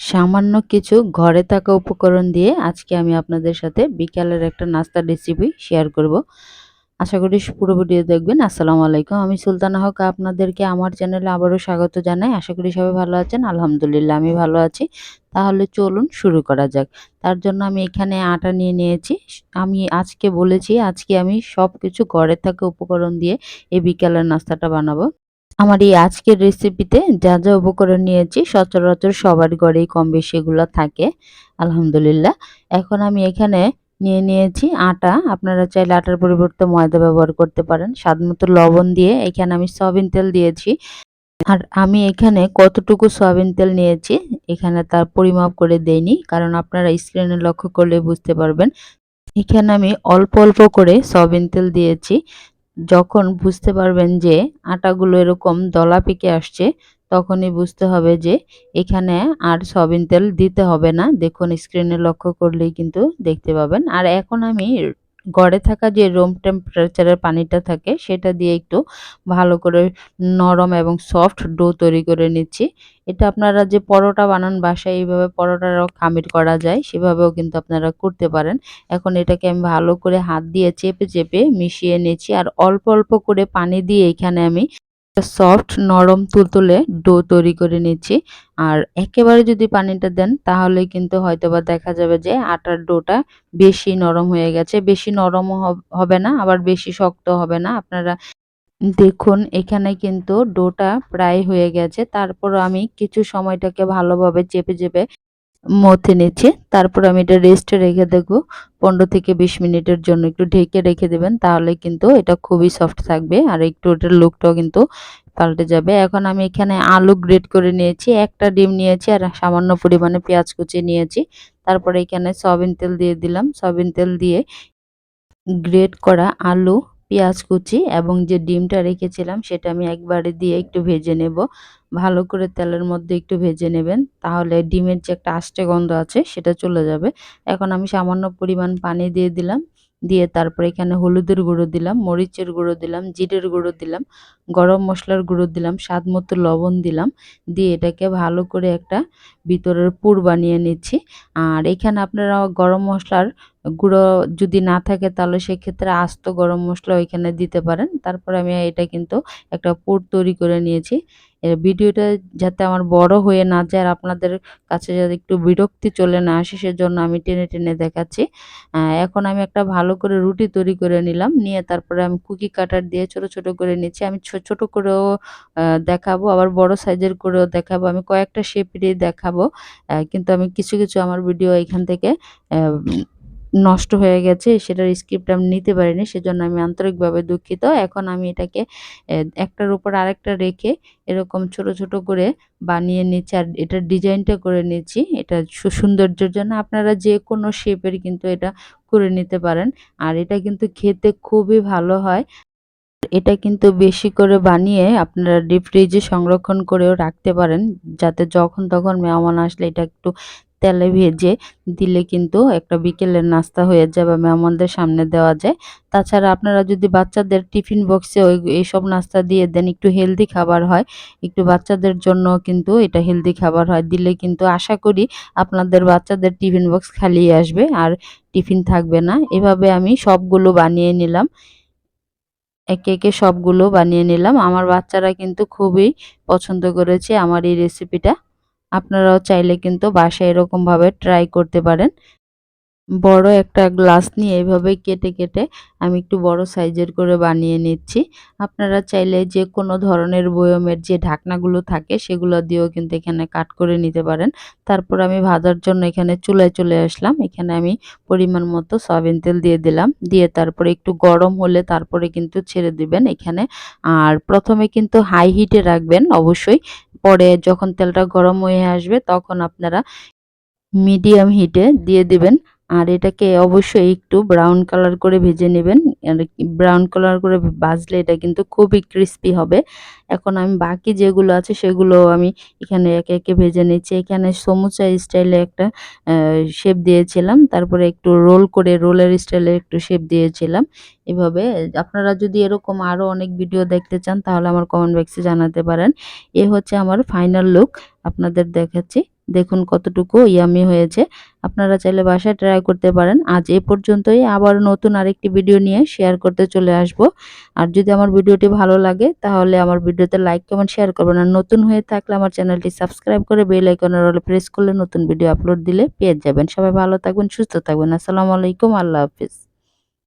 সামান্য কিছু ঘরে থাকা উপকরণ দিয়ে আজকে আমি আপনাদের সাথে বিকালের একটা নাস্তার রেসিপি শেয়ার করব। আশা করি পুরো ভিডিও দেখবেন। আসসালামু আলাইকুম। আমি সুলতানা হক। আপনাদেরকে আমার চ্যানেলে আবারও স্বাগত জানাই। আশা করি সবাই ভালো আছেন। আলহামদুলিল্লাহ, আমি ভালো আছি। তাহলে চলুন শুরু করা যাক। তার জন্য আমি এখানে আটা নিয়ে নিয়েছি। আমি আজকে বলেছি, আজকে আমি সব কিছু ঘরে থাকা উপকরণ দিয়ে এই বিকালের নাস্তাটা বানাবো। আমার এই আজকের রেসিপিতে যা যা উপকরণ নিয়েছি, সচরাচর সবার ঘরেই কম বেশি এগুলো থাকে, আলহামদুলিল্লাহ। এখন আমি এখানে নিয়ে নিয়েছি আটা। আপনারা চাইলে আটার পরিবর্তে ময়দা ব্যবহার করতে পারেন। স্বাদ মতো লবণ দিয়ে এখানে আমি সয়াবিন তেল দিয়েছি। আর আমি এখানে কতটুকু সয়াবিন তেল নিয়েছি, এখানে তার পরিমাপ করে দেইনি, কারণ আপনারা স্ক্রিনে লক্ষ্য করলে বুঝতে পারবেন। এখানে আমি অল্প অল্প করে সয়াবিন তেল দিয়েছি। যখন বুঝতে পারবেন যে আটাগুলো এরকম দলা পেকে আসছে, তখনই বুঝতে হবে যে এখানে আর সয়াবিন তেল দিতে হবে না। দেখুন স্ক্রিনে লক্ষ্য করলেই কিন্তু দেখতে পাবেন। আর এখন আমি গড়ে থাকা যে রুম টেম্পারেচারের পানিটা থাকে, সেটা দিয়ে একটু ভালো করে নরম এবং সফট ডো তৈরি করে নিচ্ছি। এটা আপনারা যে পরোটা বানান বাসায়, এইভাবে পরোটারও খামির করা যায়, সেভাবেও কিন্তু আপনারা করতে পারেন। এখন এটাকে আমি ভালো করে হাত দিয়ে চেপে চেপে মিশিয়ে নিচ্ছি, আর অল্প অল্প করে পানি দিয়ে এখানে আমি সফট নরম তুলতুলে ডো তৈরি করে নিচ্ছি। আর একেবারে যদি পানিটা দেন, তাহলে কিন্তু হয়তোবা দেখা যাবে যে আটার ডোটা বেশি নরম হয়ে গেছে। বেশি নরমও হবে না, আবার বেশি শক্ত হবে না। আপনারা দেখুন, এখানে কিন্তু ডোটা প্রায় হয়ে গেছে। তারপর আমি কিছু সময়টাকে ভালোভাবে চেপে চেপে মথে নিচ্ছি। তারপর আমি এটা রেস্টে রেখে দেখব পনেরো থেকে বিশ মিনিটের জন্য একটু ঢেকে রেখে দেবেন, তাহলে কিন্তু এটা খুবই সফট থাকবে আর একটু ওটার লুকটাও কিন্তু পাল্টে যাবে। এখন আমি এখানে আলু গ্রেট করে নিয়েছি, একটা ডিম নিয়েছি আর সামান্য পরিমাণে পেঁয়াজ কুচি নিয়েছি। তারপরে এখানে সয়াবিন তেল দিয়ে দিলাম। সয়াবিন তেল দিয়ে গ্রেট করা আলু পেঁয়াজ কুচি এবং যে ডিমটা রেখেছিলাম সেটা আমি একবারে দিয়ে একটু ভেজে নেব। ভালো করে তেলের মধ্যে একটু ভেজে নেবেন, তাহলে ডিমের যে একটা আষ্টে গন্ধ আছে সেটা চলে যাবে। এখন আমি সামান্য পরিমাণ পানি দিয়ে দিলাম। দিয়ে তারপর এখানে হলুদের গুঁড়ো দিলাম, মরিচের গুঁড়ো দিলাম, জিরের গুঁড়ো দিলাম, গরম মশলার গুঁড়ো দিলাম, স্বাদ মতো লবণ দিলাম, দিয়ে এটাকে ভালো করে একটা ভিতরের পুর বানিয়ে নিচ্ছি। আর এখানে আপনারা গরম মশলার গুঁড়ো যদি না থাকে তাহলে সেক্ষেত্রে আস্ত গরম মশলা ওইখানে দিতে পারেন। তারপরে আমি এটা কিন্তু একটা পুর তৈরি করে নিয়েছি। ভিডিওটা যাতে আমার বড় হয়ে না যায় আর আপনাদের কাছে যাতে একটু বিরক্তি চলে না আসে, সেজন্য আমি টেনে টেনে দেখাচ্ছি। এখন আমি একটা ভালো করে রুটি তৈরি করে নিলাম, নিয়ে তারপরে আমি কুকি কাটার দিয়ে ছোট ছোট করে নিচ্ছি। আমি ছোট করেও দেখাবো, আবার বড় সাইজের করেও দেখাবো। আমি কয়েকটা শেপেরই দেখাবো কিন্তু আমি কিছু কিছু আমার ভিডিও এখান থেকে নষ্ট হয়ে গেছে, সেটার স্ক্রিপ্ট আমি নিতে পারিনি, সেজন্য আমি আন্তরিকভাবে দুঃখিত। এখন আমি এটাকে একটার উপর আরেকটা রেখে এরকম ছোট ছোট করে বানিয়ে নিচ্ছি আর এটার ডিজাইনটা করে নিচ্ছি। এটা সৌন্দর্যের জন্য আপনারা যে কোনো শেপের কিন্তু এটা করে নিতে পারেন। আর এটা কিন্তু খেতে খুবই ভালো হয়। এটা কিন্তু বেশি করে বানিয়ে আপনারা ডিপ ফ্রিজে সংরক্ষণ করেও রাখতে পারেন, যাতে যখন তখন মেহমান আসলে এটা একটু তেলে ভেজে দিলে কিন্তু একটা বিকেলের নাস্তা হয়ে যায় বা মেহমানদের সামনে দেওয়া যায়। তাছাড়া আপনারা যদি বাচ্চাদের টিফিন বক্সে ওই এইসব নাস্তা দিয়ে দেন, একটু হেলদি খাবার হয়, একটু বাচ্চাদের জন্য কিন্তু এটা হেলদি খাবার হয়। দিলে কিন্তু আশা করি আপনাদের বাচ্চাদের টিফিন বক্স খালি আসবে আর টিফিন থাকবে না। এভাবে আমি সবগুলো বানিয়ে নিলাম। একে একে সবগুলো বানিয়ে নিলাম। আমার বাচ্চারা কিন্তু খুবই পছন্দ করেছে আমার এই রেসিপিটা আপনারাও চাইলে কিন্তু বাসায় এরকমভাবে ট্রাই করতে পারেন। বড় একটা গ্লাস নিয়ে এভাবে কেটে কেটে আমি একটু বড় সাইজের করে বানিয়ে নিচ্ছি। আপনারা চাইলে যে কোনো ধরনের বয়মের যে ঢাকনাগুলো থাকে সেগুলো দিয়েও কিন্তু এখানে কাট করে নিতে পারেন। তারপর আমি ভাজার জন্য এখানে চুলায় চলে আসলাম। এখানে আমি পরিমাণ মতো সয়াবিন তেল দিয়ে দিলাম। দিয়ে তারপরে একটু গরম হলে তারপরে কিন্তু ছেড়ে দিবেন এখানে। আর প্রথমে কিন্তু হাই হিটে রাখবেন অবশ্যই। পরে যখন তেলটা গরম হয়ে আসবে তখন আপনারা মিডিয়াম হিটে দিয়ে দিবেন। আর এটাকে অবশ্যই একটু ব্রাউন কালার করে ভেজে নেবেন। আর ব্রাউন কালার করে ভাজলে এটা কিন্তু খুবই ক্রিস্পি হবে। এখন আমি বাকি যেগুলো আছে সেগুলো আমি এখানে একে একে ভেজে নিচ্ছি। এখানে সমুচা স্টাইলে একটা শেপ দিয়েছিলাম। তারপরে একটু রোল করে রোলের স্টাইলে একটু শেপ দিয়েছিলাম। এভাবে, আপনারা যদি এরকম আরও অনেক ভিডিও দেখতে চান, তাহলে আমার কমেন্ট বক্সে জানাতে পারেন। এ হচ্ছে আমার ফাইনাল লুক আপনাদের দেখাচ্ছি। দেখুন কতটুকু ইয়ামি হয়েছে। আপনারা চাইলে বাসায় ট্রাই করতে পারেন। আজ এ পর্যন্তই। আবার নতুন আরেকটি ভিডিও নিয়ে শেয়ার করতে চলে আসব। আর যদি আমার ভিডিওটি ভালো লাগে, তাহলে আমার ভিডিওতে লাইক কমেন্ট শেয়ার করবেন। আর নতুন হয়ে থাকলে আমার চ্যানেলটি সাবস্ক্রাইব করে বেল আইকনের অলে প্রেস করলে নতুন ভিডিও আপলোড দিলে পেয়ে যাবেন। সবাই ভালো থাকবেন, সুস্থ থাকবেন। আসসালামু আলাইকুম। আল্লাহ হাফিজ।